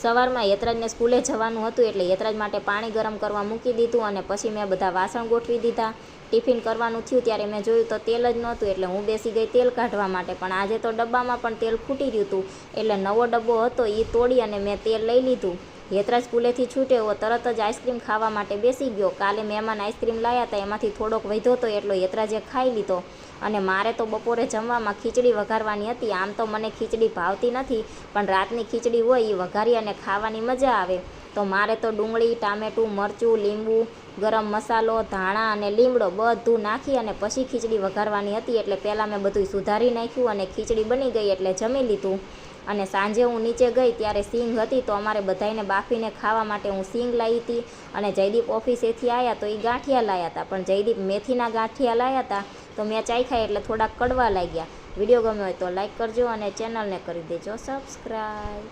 સવારમાં યતરાજને સ્કૂલે જવાનું હતું એટલે યતરાજ માટે પાણી ગરમ કરવા મૂકી દીધું અને પછી મેં બધા વાસણ ગોઠવી દીધા. ટિફિન કરવાનું થયું ત્યારે મેં જોયું તો તેલ જ નહોતું એટલે હું બેસી ગઈ તેલ કાઢવા માટે. પણ આજે તો ડબ્બામાં પણ તેલ ખૂટી રહ્યું હતું એટલે નવો ડબ્બો હતો એ તોડી અને મેં તેલ લઈ લીધું. યતરાજ સ્કૂલેથી છૂટ્યો તરત જ આઈસ્ક્રીમ ખાવા માટે બેસી ગયો. કાલે મહેમાન આઈસ્ક્રીમ લાવ્યા હતા એમાંથી થોડોક વધ્યો હતો એટલો હેતરાજે ખાઈ લીધો. અને મારે તો બપોરે જમવામાં ખીચડી વઘારવાની હતી. આમ તો મને ખીચડી ભાવતી નથી, પણ રાતની ખીચડી હોય એ વઘારી અને ખાવાની મજા આવે. તો મારે તો ડુંગળી, ટામેટું, મરચું, લીંબુ, ગરમ મસાલો, ધાણા અને લીમડો બધું નાખી અને પછી ખીચડી વઘારવાની હતી. એટલે પહેલાં મેં બધું સુધારી નાખ્યું અને ખીચડી બની ગઈ એટલે જમી લીધું. અને સાંજે હું નીચે ગઈ ત્યારે સિંગ હતી તો અમારે બધાને બાફીને ખાવા માટે હું સિંગ લાવી હતી અને જયદીપ ઓફિસેથી આવ્યા તો એ ગાંઠિયા લાવ્યા હતા. પણ જયદીપ મેથીના ગાંઠિયા લાવ્યા હતા તો મેં ચાખ્યા એટલે થોડાક કડવા લાગ્યા. વીડિયો ગમ્યો હોય તો લાઈક કરજો અને ચેનલને કરી દેજો. સબસ્ક્રાઈબ